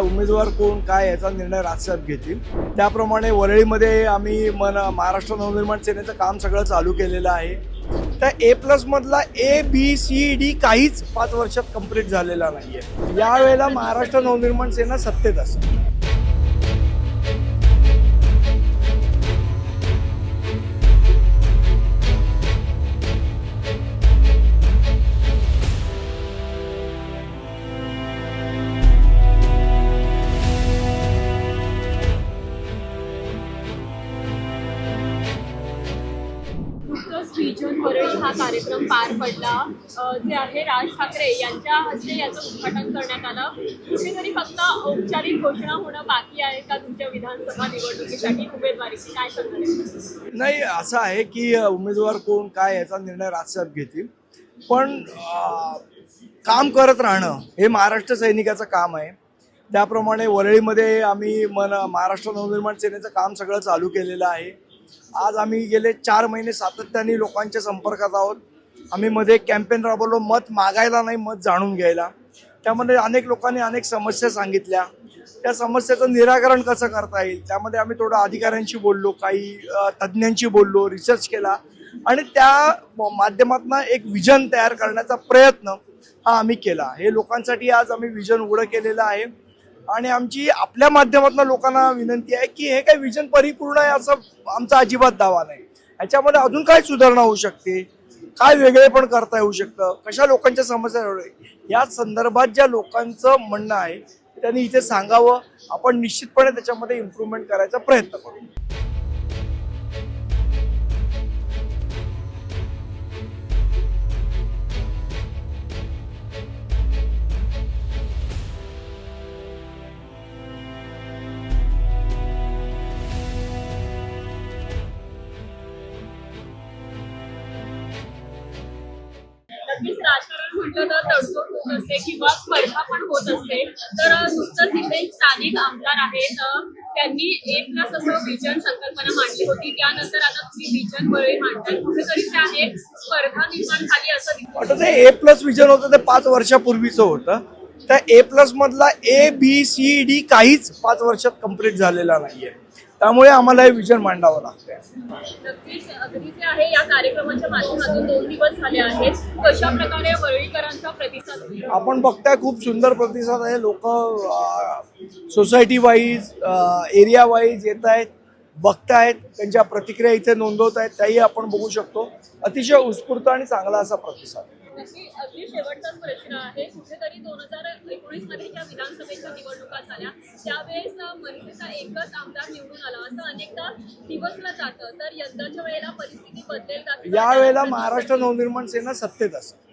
उमेदवार कोण काय याचा निर्णय राजसाहेब घेतील. त्याप्रमाणे वरळीमध्ये आम्ही मन महाराष्ट्र नवनिर्माण सेनेचं काम सगळं चालू केलेलं आहे. त्या ए प्लस मधला ए बी सी डी काहीच पाच वर्षात कंप्लीट झालेला नाहीये. यावेळेला महाराष्ट्र नवनिर्माण सेना सत्तेत असेल. नुकतंच व्हिजन वरळी हा कार्यक्रम पार पडला. जे आहे राज ठाकरे यांच्या हस्ते याचं उद्घाटन करण्यात आलं. कुठेतरी फक्त औपचारिक घोषणा होणं बाकी आहे का तुमच्या विधानसभा निवडणुकीसाठी? उमेदवारीची काय सांगणार नाही असं आहे की उमेदवार कोण काय याचा निर्णय राजसाहेब घेतील. पण काम करत राहणं हे महाराष्ट्र सैनिकाचं काम आहे. त्याप्रमाणे वरळीमध्ये आम्ही मन महाराष्ट्र नवनिर्माण सेनेचं काम सगळं चालू केलेलं आहे. आज आम्ही गेले चार महिने सातत्याने लोकांच्या संपर्कात आहोत. आम्ही मध्ये कॅम्पेन राबवलो मत मागायला नाही मत जाणून घ्यायला. त्यामध्ये अनेक लोकांनी अनेक समस्या सांगितल्या. त्या समस्याचं निराकरण कसं करता येईल? त्यामध्ये आम्ही थोडं अधिकाऱ्यांशी बोललो काही तज्ज्ञांशी बोललो रिसर्च केला. आणि त्या माध्यमातून एक विजन तयार करण्याचा प्रयत्न हा आम्ही केला. हे लोकांसाठी आज आम्ही विजन उघडं केलेलं आहे. आणि आमची आपल्या माध्यमातून लोकांना विनंती आहे की हे काही विजन परिपूर्ण आहे असं आमचा अजिबात दावा नाही. ह्याच्यामध्ये अजून काय सुधारणा होऊ शकते? काय वेगळे पण करता येऊ शकतं? कशा लोकांच्या समस्या या संदर्भात ज्या लोकांचं म्हणणं आहे त्यांनी इथे सांगावं. आपण निश्चितपणे त्याच्यामध्ये इम्प्रूव्हमेंट करायचा प्रयत्न करू. नक्कीच राजकारण म्हटलं तर तडजोड होत असते किंवा स्पर्धा पण होत असते. तर नुसतंच तिथे एक स्थानिक आमदार आहेत. त्यांनी एक प्लस असं विजन संकल्पना मांडली होती. त्यानंतर आता तुम्ही विजन वेळी मांडताय. कुठेतरी त्या एक स्पर्धा निर्माण झाली असं ए प्लस विजन होतं ते पाच वर्षापूर्वीचं होतं. त्या ए प्लस मधला ए बी सी डी काहीच पाच वर्षात कंप्लीट झालेला नाहीये. त्यामुळे आम्हाला हे विजन मांडावं लागतंय. नक्कीच अगदी जे आहे. या कार्यक्रमाच्या माध्यमातून दोन दिवस झाले आहेत. कशा प्रकारे वरळीकरांचा प्रतिसाद होईल? आपण बघताय खूप सुंदर प्रतिसाद आहे. लोक सोसायटी वाईज एरिया वाईज येत आहेत बघतायत. त्यांच्या प्रतिक्रिया इथे नोंदवत आहेत त्याही आपण बघू शकतो. अतिशय उत्स्फूर्त आणि चांगला असा प्रतिसाद नक्की अगदी शेवटचाच प्रश्न आहे. कुठेतरी दोन हजार एकोणीसमध्ये ज्या विधानसभेच्या निवडणुका झाल्या त्यावेळेस मनसेचा एकच आमदार निवडून आला. असं अनेकदा दिवसलं जातं. तर यंदाच्या वेळेला परिस्थिती बदलेल यावेळेला महाराष्ट्र नवनिर्माण सेना सत्तेत असेल.